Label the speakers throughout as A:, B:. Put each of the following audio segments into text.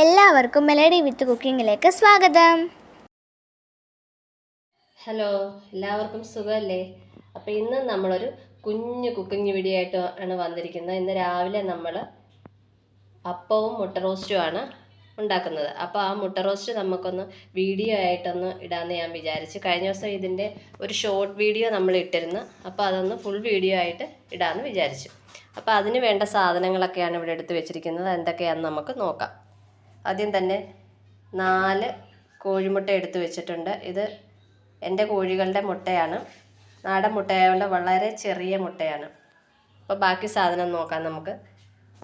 A: എല്ലാവർക്കും മെലഡി വിത്ത് കുക്കിങ്ങിലേക്ക് സ്വാഗതം.
B: ഹലോ എല്ലാവർക്കും സുഖമല്ലേ? അപ്പോൾ ഇന്ന് നമ്മളൊരു കുഞ്ഞു കുക്കിംഗ് വീഡിയോ ആയിട്ട് ആണ് വന്നിരിക്കുന്നത്. ഇന്ന് രാവിലെ നമ്മൾ അപ്പവും മുട്ട റോസ്റ്റുമാണ് ഉണ്ടാക്കുന്നത്. അപ്പോൾ ആ മുട്ട റോസ്റ്റ് നമുക്കൊന്ന് വീഡിയോ ആയിട്ടൊന്ന് ഇടാമെന്ന് ഞാൻ വിചാരിച്ചു. കഴിഞ്ഞ ദിവസം ഇതിന്റെ ഒരു ഷോർട്ട് വീഡിയോ നമ്മൾ ഇട്ടിരുന്നു. അപ്പോൾ അതൊന്ന് ഫുൾ വീഡിയോ ആയിട്ട് ഇടാമെന്ന് വിചാരിച്ചു. അപ്പോൾ അതിന് വേണ്ട സാധനങ്ങളൊക്കെയാണ് ഇവിടെ എടുത്ത് വെച്ചിരിക്കുന്നത്. എന്തൊക്കെയാണെന്ന് നമുക്ക് നോക്കാം. ആദ്യം തന്നെ നാല് കോഴിമുട്ട എടുത്ത് വെച്ചിട്ടുണ്ട്. ഇത് എന്റെ കോഴികളുടെ മുട്ടയാണ്. നാടൻ മുട്ടയായതുകൊണ്ട് വളരെ ചെറിയ മുട്ടയാണ്. അപ്പോൾ ബാക്കി സാധനം നോക്കാം നമുക്ക്.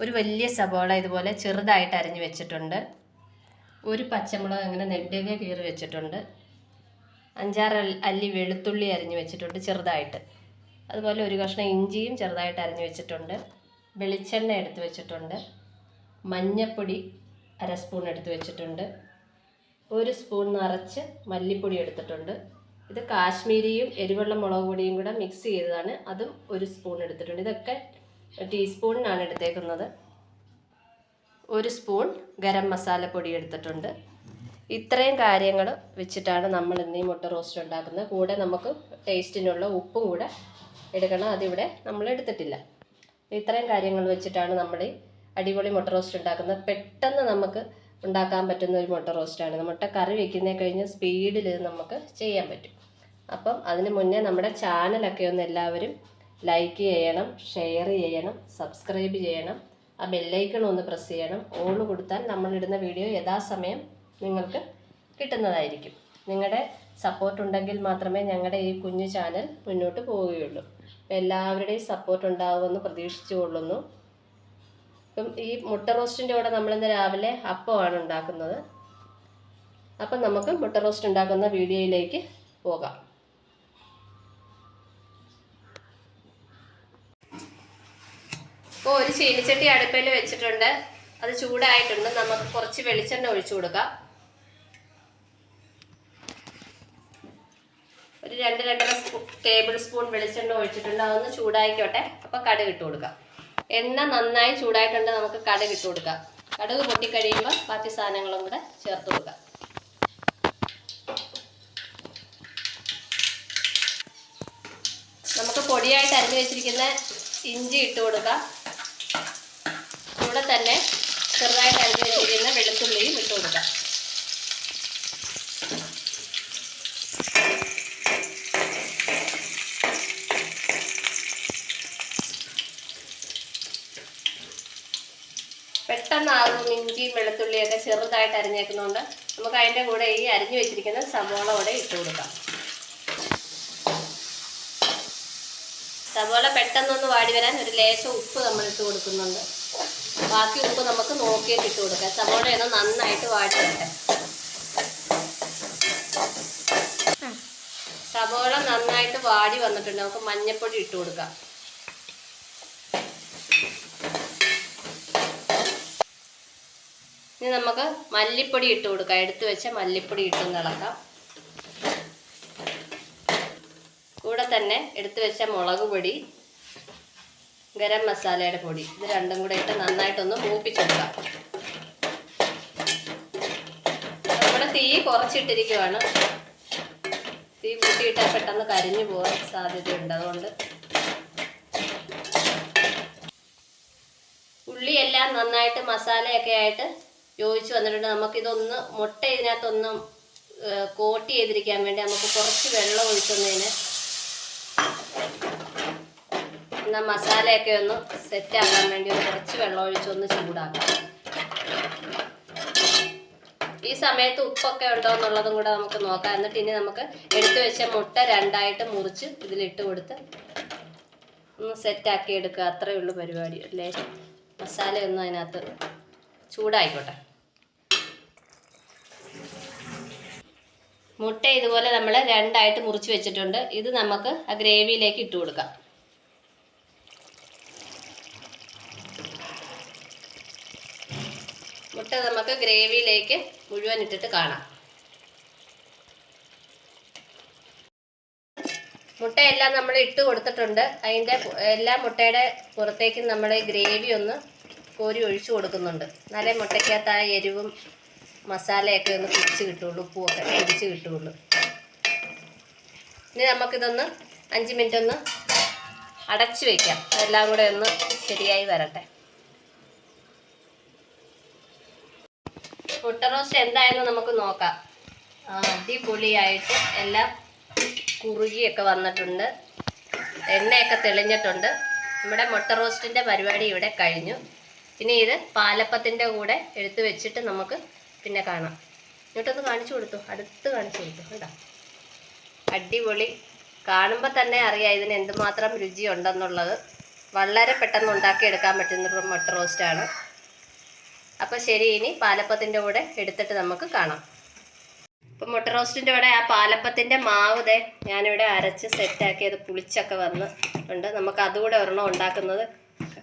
B: ഒരു വലിയ സബോള ഇതുപോലെ ചെറുതായിട്ട് അരിഞ്ഞ് വെച്ചിട്ടുണ്ട്. ഒരു പച്ചമുളക് അങ്ങനെ നെടുകെ കീറി വെച്ചിട്ടുണ്ട്. അഞ്ചാറ് അല്ലി വെളുത്തുള്ളി അരിഞ്ഞ് വെച്ചിട്ടുണ്ട് ചെറുതായിട്ട്. അതുപോലെ ഒരു കഷ്ണം ഇഞ്ചിയും ചെറുതായിട്ട് അരിഞ്ഞ് വെച്ചിട്ടുണ്ട്. വെളിച്ചെണ്ണ എടുത്ത് വെച്ചിട്ടുണ്ട്. മഞ്ഞപ്പൊടി അര സ്പൂൺ എടുത്ത് വെച്ചിട്ടുണ്ട്. ഒരു സ്പൂൺ നിറച്ച് മല്ലിപ്പൊടി എടുത്തിട്ടുണ്ട്. ഇത് കാശ്മീരിയും എരിവെള്ള മുളക് പൊടിയും കൂടെ മിക്സ് ചെയ്തതാണ്. അതും ഒരു സ്പൂൺ എടുത്തിട്ടുണ്ട്. ഇതൊക്കെ ടീസ്പൂണിനാണ് എടുത്തേക്കുന്നത്. ഒരു സ്പൂൺ ഗരം മസാലപ്പൊടി എടുത്തിട്ടുണ്ട്. ഇത്രയും കാര്യങ്ങൾ വെച്ചിട്ടാണ് നമ്മൾ ഇന്ന് ഈ മുട്ട റോസ്റ്റ് ഉണ്ടാക്കുന്നത്. കൂടെ നമുക്ക് ടേസ്റ്റിനുള്ള ഉപ്പും കൂടെ എടുക്കണം. അതിവിടെ നമ്മൾ എടുത്തിട്ടില്ല. ഇത്രയും കാര്യങ്ങൾ വെച്ചിട്ടാണ് നമ്മൾ അടിപൊളി മുട്ട റോസ്റ്റ് ഉണ്ടാക്കുന്ന പെട്ടെന്ന് നമുക്ക് ഉണ്ടാക്കാൻ പറ്റുന്ന ഒരു മുട്ട റോസ്റ്റാണ് മുട്ട കറി വെക്കുന്നേ കഴിഞ്ഞ് സ്പീഡിൽ നമുക്ക് ചെയ്യാൻ പറ്റും. അപ്പം അതിന് മുന്നേ നമ്മുടെ ചാനലൊക്കെ ഒന്ന് എല്ലാവരും ലൈക്ക് ചെയ്യണം ഷെയർ ചെയ്യണം സബ്സ്ക്രൈബ് ചെയ്യണം. ആ ബെല്ലൈക്കൺ ഒന്ന് പ്രസ് ചെയ്യണം. ഓൾ കൊടുത്താൽ നമ്മളിടുന്ന വീഡിയോ യഥാസമയം നിങ്ങൾക്ക് കിട്ടുന്നതായിരിക്കും. നിങ്ങളുടെ സപ്പോർട്ട് ഉണ്ടെങ്കിൽ മാത്രമേ ഞങ്ങളുടെ ഈ കുഞ്ഞു ചാനൽ മുന്നോട്ട് പോവുകയുള്ളൂ. എല്ലാവരുടെയും സപ്പോർട്ട് ഉണ്ടാവുമെന്ന് പ്രതീക്ഷിച്ചു കൊള്ളുന്നു ഇപ്പം ഈ മുട്ട റോസ്റ്റിന്റെ കൂടെ നമ്മളിന്ന് രാവിലെ അപ്പമാണ് ഉണ്ടാക്കുന്നത്. അപ്പം നമുക്ക് മുട്ട റോസ്റ്റ് ഉണ്ടാക്കുന്ന വീഡിയോയിലേക്ക് പോകാം. ഇപ്പോൾ ഒരു ചീനിച്ചട്ടി അടുപ്പിൽ വെച്ചിട്ടുണ്ട്. അത് ചൂടായിട്ടുണ്ട്. നമുക്ക് കുറച്ച് വെളിച്ചെണ്ണ ഒഴിച്ചു കൊടുക്കാം. ഒരു രണ്ട് രണ്ടര ടേബിൾ സ്പൂൺ വെളിച്ചെണ്ണ ഒഴിച്ചിട്ടുണ്ട്. അതൊന്ന് ചൂടായിക്കോട്ടെ. അപ്പോൾ കടുക് ഇട്ട് കൊടുക്കാം. എണ്ണ നന്നായി ചൂടായിട്ടുണ്ട് നമുക്ക് കടുക് ഇട്ട് കൊടുക്കാം. കടുക് പൊട്ടിക്കഴിയുമ്പോൾ ബാക്കി സാധനങ്ങളും കൂടെ ചേർത്ത് കൊടുക്കാം. നമുക്ക് പൊടിയായിട്ട് അരിഞ്ഞു വെച്ചിരിക്കുന്ന ഇഞ്ചി ഇട്ട് കൊടുക്കാം. കൂടെ തന്നെ ചെറുതായിട്ട് അരിഞ്ഞു വെച്ചിരിക്കുന്ന വെളുത്തുള്ളിയും ഇട്ട് കൊടുക്കാം. പെട്ടെന്നാകും ഇഞ്ചിയും വെളുത്തുള്ളിയൊക്കെ ചെറുതായിട്ട് അരിഞ്ഞേക്കുന്നതുകൊണ്ട് നമുക്ക് അതിന്റെ കൂടെ ഈ അരിഞ്ഞു വെച്ചിരിക്കുന്ന സവോള കൂടെ ഇട്ട് കൊടുക്കാം. സവോള പെട്ടെന്നൊന്ന് വാടി വരാൻ ഒരു ലേശം ഉപ്പ് നമ്മൾ ഇട്ട് കൊടുക്കുന്നുണ്ട്. ബാക്കി ഉപ്പ് നമുക്ക് നോക്കിയിട്ട് ഇട്ട് കൊടുക്കാം. സവോളയൊന്ന് നന്നായിട്ട് വാടി വരട്ടെ. സവോള നന്നായിട്ട് വാടി വന്നിട്ടുണ്ട്. നമുക്ക് മഞ്ഞൾപ്പൊടി ഇട്ട് കൊടുക്കാം. ഇനി നമുക്ക് മല്ലിപ്പൊടി ഇട്ട് കൊടുക്കാം. എടുത്തു വെച്ച മല്ലിപ്പൊടി ഇട്ട് ഇളക്കാം കൂടെ തന്നെ എടുത്തു വെച്ച മുളക് പൊടി ഗരം മസാലയുടെ പൊടി. ഇത് രണ്ടും കൂടെ ഇട്ട് നന്നായിട്ടൊന്ന് മൂപ്പിച്ചെടുക്കാം. നമ്മുടെ തീ കുറച്ചിട്ടിരിക്കുവാണ്. തീ കൂട്ടിയിട്ടാൽ പെട്ടെന്ന് കരിഞ്ഞു പോകാൻ സാധ്യതയുണ്ട് അതുകൊണ്ട്. ഉള്ളിയെല്ലാം നന്നായിട്ട് മസാലയൊക്കെ ആയിട്ട് യോജിച്ച് വന്നിട്ടുണ്ട്. നമുക്കിതൊന്ന് മുട്ട ഇതിനകത്തൊന്നും കോട്ട് ചെയ്തിരിക്കാൻ വേണ്ടി നമുക്ക് കുറച്ച് വെള്ളം ഒഴിക്കുന്നതിന് എന്നാൽ മസാലയൊക്കെ ഒന്ന് സെറ്റ് ആക്കാൻ വേണ്ടി ഒന്ന് കുറച്ച് വെള്ളം ഒഴിച്ചൊന്ന് ചൂടാക്കാം. ഈ സമയത്ത് ഉപ്പൊക്കെ ഉണ്ടോ എന്നുള്ളതും കൂടെ നമുക്ക് നോക്കാം. എന്നിട്ട് ഇനി നമുക്ക് എടുത്തു വെച്ച മുട്ട രണ്ടായിട്ട് മുറിച്ച് ഇതിലിട്ട് കൊടുത്ത് ഒന്ന് സെറ്റാക്കി എടുക്കുക. അത്രയേ ഉള്ളൂ പരിപാടി അല്ലേ? മസാലയൊന്നും അതിനകത്ത് ചൂടായിക്കോട്ടെ. മുട്ട ഇതുപോലെ നമ്മൾ രണ്ടായിട്ട് മുറിച്ച് വെച്ചിട്ടുണ്ട്. ഇത് നമുക്ക് ആ ഗ്രേവിയിലേക്ക് ഇട്ട് കൊടുക്കാം. മുട്ട നമുക്ക് ഗ്രേവിയിലേക്ക് മുഴുവൻ ഇട്ടിട്ട് കാണാം. മുട്ടയെല്ലാം നമ്മൾ ഇട്ട് കൊടുത്തിട്ടുണ്ട്. അതിന്റെ എല്ലാ മുട്ടയുടെ പുറത്തേക്കും നമ്മൾ ഗ്രേവി ഒന്ന് കോരി ഒഴിച്ചു കൊടുക്കുന്നുണ്ട്. എന്നാലേ മുട്ടയ്ക്കകത്ത് ആ എരിവും മസാലയൊക്കെ ഒന്ന് പിടിച്ച് കിട്ടുള്ളൂ ഉപ്പുമൊക്കെ പിടിച്ച് കിട്ടുള്ളൂ. ഇനി നമുക്കിതൊന്ന് അഞ്ച് മിനിറ്റ് ഒന്ന് അടച്ചു വയ്ക്കാം എല്ലാം കൂടെ ഒന്ന് ശരിയായി വരട്ടെ. മുട്ട റോസ്റ്റ് എന്തായെന്ന് നമുക്ക് നോക്കാം. അടിപൊളിയായിട്ട് എല്ലാം കുറുകിയൊക്കെ വന്നിട്ടുണ്ട്. എണ്ണയൊക്കെ തെളിഞ്ഞിട്ടുണ്ട്. നമ്മുടെ മുട്ട റോസ്റ്റിന്റെ പരിപാടി ഇവിടെ കഴിഞ്ഞു. ഇനി ഇത് പാലപ്പത്തിന്റെ കൂടെ എടുത്തു വെച്ചിട്ട് നമുക്ക് പിന്നെ കാണാം. ഇങ്ങോട്ടൊന്ന് കാണിച്ചു കൊടുത്തു? അടുത്ത് കാണിച്ചു കൊടുത്തു? കേട്ടോ അടിപൊളി. കാണുമ്പോൾ തന്നെ അറിയാം ഇതിന് എന്തുമാത്രം രുചി ഉണ്ടെന്നുള്ളത് വളരെ പെട്ടെന്ന് ഉണ്ടാക്കിയെടുക്കാൻ പറ്റുന്നൊരു മട്ട റോസ്റ്റാണ് അപ്പോൾ ശരി ഇനി പാലപ്പത്തിന്റെ കൂടെ എടുത്തിട്ട് നമുക്ക് കാണാം. ഇപ്പം മുട്ട റോസ്റ്റിന്റെ കൂടെ ആ പാലപ്പത്തിന്റെ മാവ് ദേ ഞാനിവിടെ അരച്ച് സെറ്റാക്കി അത് പുളിച്ചൊക്കെ വന്ന് ഉണ്ട് നമുക്ക് അതുകൂടെ ഒരെണ്ണം ഉണ്ടാക്കുന്നത്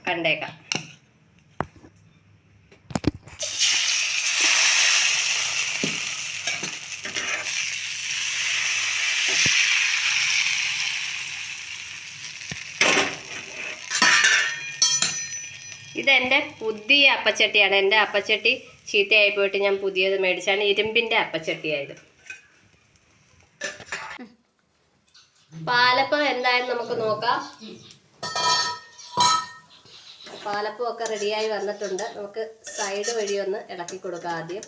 B: കണ്ടേക്കാം. ഇതെന്റെ പുതിയ അപ്പച്ചട്ടിയാണ്. എന്റെ അപ്പച്ചട്ടി ചീത്തയായി പോയിട്ട് ഞാൻ പുതിയത് മേടിച്ചാണ്. ഇരുമ്പിന്റെ അപ്പച്ചട്ടിയായത്. പാലപ്പം എന്തായാലും നമുക്ക് നോക്കാം. പാലപ്പം ഒക്കെ റെഡിയായി വന്നിട്ടുണ്ട്. നമുക്ക് സൈഡ് വഴി ഒന്ന് ഇളക്കി കൊടുക്കാം ആദ്യം.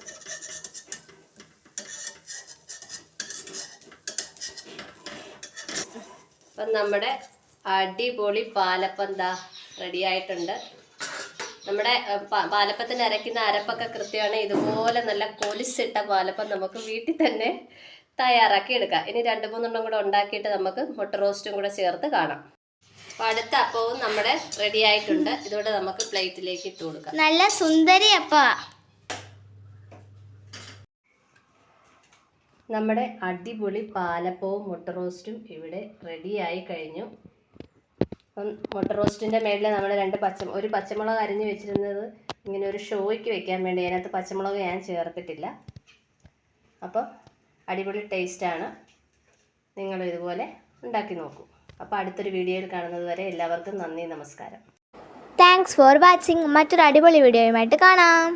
B: അപ്പം നമ്മുടെ അടിപൊളി പാലപ്പം എന്താ റെഡി ആയിട്ടുണ്ട് നമ്മുടെ പാലപ്പത്തിന് അരയ്ക്കുന്ന അരപ്പൊക്കെ കൃത്യമാണ്. ഇതുപോലെ നല്ല കൊലിച്ചിട്ട പാലപ്പം നമുക്ക് വീട്ടിൽ തന്നെ തയ്യാറാക്കി എടുക്കാം. ഇനി രണ്ട് മൂന്നെണ്ണം കൂടെ ഉണ്ടാക്കിയിട്ട് നമുക്ക് മുട്ട റോസ്റ്റും കൂടെ ചേർത്ത് കാണാം. അപ്പൊ അടുത്ത അപ്പവും നമ്മുടെ റെഡി ആയിട്ടുണ്ട്. ഇതോടെ നമുക്ക് പ്ലേറ്റിലേക്ക് ഇട്ട് കൊടുക്കാം.
A: നല്ല സുന്ദരി അപ്പ.
B: നമ്മുടെ അടിപൊളി പാലപ്പവും മുട്ട റോസ്റ്റും ഇവിടെ റെഡിയായി കഴിഞ്ഞു. അപ്പം മുട്ട റോസ്റ്റിന്റെ മേളിൽ നമ്മൾ രണ്ട് പച്ച ഒരു പച്ചമുളക് അരിഞ്ഞ് വെച്ചിരുന്നത് ഇങ്ങനെ ഒരു ഷോയ്ക്ക് വെക്കാൻ വേണ്ടി അതിനകത്ത് പച്ചമുളക് ഞാൻ ചേർത്തിട്ടില്ല. അപ്പോൾ അടിപൊളി ടേസ്റ്റാണ് നിങ്ങൾ ഇതുപോലെ ഉണ്ടാക്കി നോക്കൂ. അപ്പോൾ അടുത്തൊരു വീഡിയോയിൽ കാണുന്നത് വരെ എല്ലാവർക്കും നന്ദി നമസ്കാരം.
A: താങ്ക്സ് ഫോർ വാച്ചിങ് മറ്റൊരു അടിപൊളി വീഡിയോയുമായിട്ട് കാണാം.